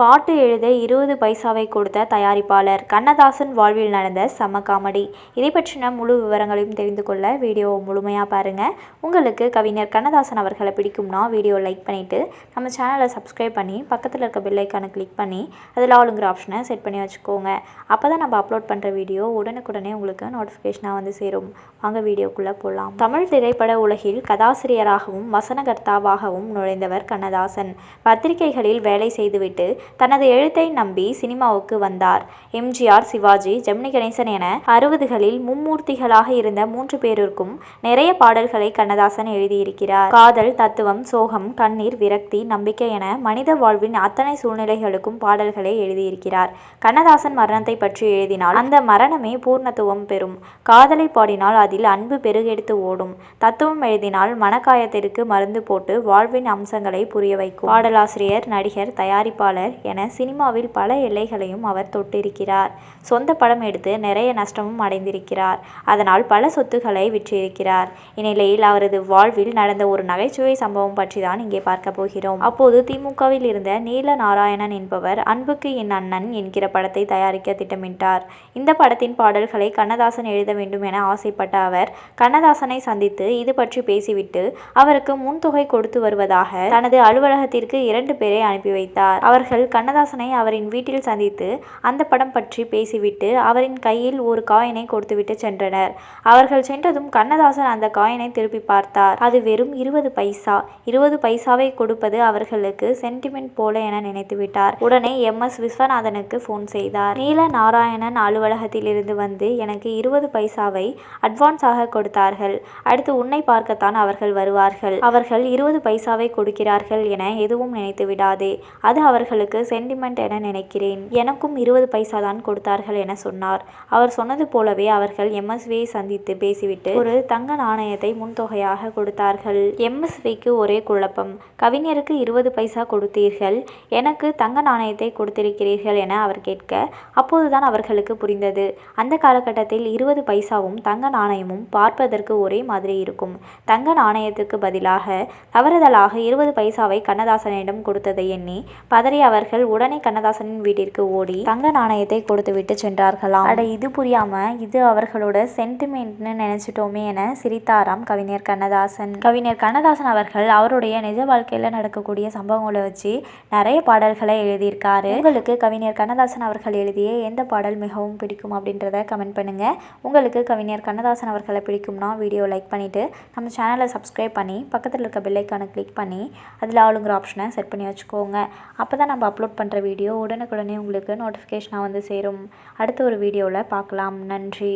பாட்டு எழுத இருபது பைசாவை கொடுத்த தயாரிப்பாளர் கண்ணதாசன் வாழ்வில் நடந்த சம காமெடி. இதை பற்றின முழு விவரங்களையும் தெரிந்து கொள்ள வீடியோவை முழுமையாக பாருங்கள் உங்களுக்கு கவிஞர் கண்ணதாசன் அவர்களை பிடிக்கும்னா வீடியோ லைக் பண்ணிவிட்டு நம்ம சேனலை சப்ஸ்கிரைப் பண்ணி பக்கத்தில் இருக்க பெல் கிளிக் பண்ணி அதில் ஆளுங்கிற ஆப்ஷனை செட் பண்ணி வச்சுக்கோங்க. அப்போ தான் நம்ம அப்லோட் பண்ணுற வீடியோ உடனுக்குடனே உங்களுக்கு நோட்டிஃபிகேஷனாக வந்து சேரும். வாங்க வீடியோக்குள்ளே போகலாம் தமிழ் திரைப்பட உலகில் கதாசிரியராகவும் வசனகர்த்தாவாகவும் நுழைந்தவர் கண்ணதாசன். பத்திரிகைகளில் வேலை செய்துவிட்டு தனது எழுத்தை நம்பி சினிமாவுக்கு வந்தார். எம்ஜிஆர் சிவாஜி ஜெமினி கணேசன் என அறுபதுகளில் மும்மூர்த்திகளாக இருந்த மூன்று பேருக்கும் நிறைய பாடல்களை கண்ணதாசன் எழுதியிருக்கிறார். காதல் தத்துவம் சோகம் கண்ணீர் விரக்தி நம்பிக்கை என மனித வாழ்வின் அத்தனை சூழ்நிலைகளுக்கும் பாடல்களை எழுதியிருக்கிறார். கண்ணதாசன் மரணத்தை பற்றி எழுதினால் அந்த மரணமே பூர்ணத்துவம் பெறும். காதலை பாடினால் அதில் அன்பு பெருகெடுத்து ஓடும். தத்துவம் எழுதினால் மனக்காயத்திற்கு மருந்து போட்டு வாழ்வின் அம்சங்களை புரிய வைக்கும். பாடலாசிரியர் நடிகர் தயாரிப்பாளர் என சினிமாவில் பல எல்லைகளையும் அவர் தொட்டிருக்கிறார். சொந்த படம் எடுத்து நிறைய நஷ்டமும் அடைந்திருக்கிறார். அதனால் பல சொத்துக்களை விற்றிருக்கிறார். இந்நிலையில் அவரது வாழ்வில் நடந்த ஒரு நகைச்சுவை சம்பவம் பற்றி தான் இங்கே பார்க்க போகிறோம். அப்போது திமுகவில் இருந்த நீல நாராயணன் என்பவர் அன்புக்கு என் அண்ணன் என்கிற படத்தை தயாரிக்க திட்டமிட்டார். இந்த படத்தின் பாடல்களை கண்ணதாசன் எழுத வேண்டும் என ஆசைப்பட்ட அவர் கண்ணதாசனை சந்தித்து இது பற்றி பேசிவிட்டு அவருக்கு முன்தொகை கொடுத்து வருவதாக தனது அலுவலகத்திற்கு இரண்டு பேரை அனுப்பி வைத்தார். அவர்கள் கண்ணதாசனை அவரின் வீட்டில் சந்தித்து அந்த படம் பற்றி பேசிவிட்டு அவரின் கையில் ஒரு காயினை கொடுத்துவிட்டு சென்றனர். அவர்கள் சென்றதும் கண்ணதாசன் அந்த காயினை திருப்பி பார்த்தார். அது வெறும் இருபது பைசா. இருபது பைசாவை கொடுப்பது அவர்களுக்கு சென்டிமெண்ட் போல என நினைத்துவிட்டார் உடனே எம். எஸ். விஸ்வநாதனுக்கு போன் செய்தார். நீல நாராயணன் அலுவலகத்தில் இருந்து வந்து எனக்கு இருபது பைசாவை அட்வான்ஸாக கொடுத்தார்கள். அடுத்து உன்னை பார்க்கத்தான் அவர்கள் வருவார்கள். அவர்கள் இருபது பைசாவை கொடுக்கிறார்கள் என எதுவும் நினைத்து விடாதே. அது அவர்களுக்கு சென்டிமெண்ட் என நினைக்கிறேன். எனக்கும் இருபது பைசா தான் கொடுத்தார்கள் என சொன்னார். அவர் சொன்னது போலவே அவர்கள் எம்எஸ்வியை சந்தித்து பேசிவிட்டு ஒரு தங்க நாணயத்தை முன்தொகையாக கொடுத்தார்கள். எம்எஸ்விக்கு ஒரே குழப்பம். கவிஞருக்கு இருபது பைசா கொடுத்தீர்கள். எனக்கு தங்க நாணயத்தை கொடுத்திருக்கிறீர்கள் என அவர் கேட்க அப்போதுதான் அவர்களுக்கு புரிந்தது. அந்த காலகட்டத்தில் இருபது பைசாவும் தங்க நாணயமும் பார்ப்பதற்கு ஒரே மாதிரி இருக்கும். தங்க நாணயத்துக்கு பதிலாக தவறுதலாக இருபது பைசாவை கண்ணதாசனிடம் கொடுத்ததை எண்ணி பதறி அவர் அவர்கள் உடனே கண்ணதாசனின் வீட்டிற்கு ஓடி தங்க நாணயத்தை கொடுத்துவிட்டு சென்றார்களாம். அட இது புரியாம இது அவர்களோட சென்டிமெண்ட்னு நினைச்சிட்டோமே என சிரித்தாராம் கவிஞர் கண்ணதாசன். கவிஞர் கண்ணதாசன் அவர்கள் அவருடைய நிஜ வாழ்க்கையில நடக்கக்கூடிய சம்பவங்களை வச்சு நிறைய பாடல்களை எழுதியிருக்காரு. உங்களுக்கு கவிஞர் கண்ணதாசன் அவர்கள் எழுதிய எந்த பாடல் மிகவும் பிடிக்கும் அப்படின்றத கமெண்ட் பண்ணுங்க. உங்களுக்கு கவிஞர் கண்ணதாசன் அவர்களை பிடிக்கும்னா வீடியோ லைக் பண்ணிட்டு நம்ம சேனலை சப்ஸ்கிரைப் பண்ணி பக்கத்தில் இருக்க பெல்லைக்கானை கிளிக் பண்ணி அதில் ஆளுங்கிற ஆப்ஷனை செட் பண்ணி வச்சுக்கோங்க. அப்போ தான் நம்ம அப்லோட் பண்ணுற வீடியோ உடனுக்குடனே உங்களுக்கு நோட்டிஃபிகேஷனாக வந்து சேரும். அடுத்த ஒரு வீடியோவில் பார்க்கலாம். நன்றி.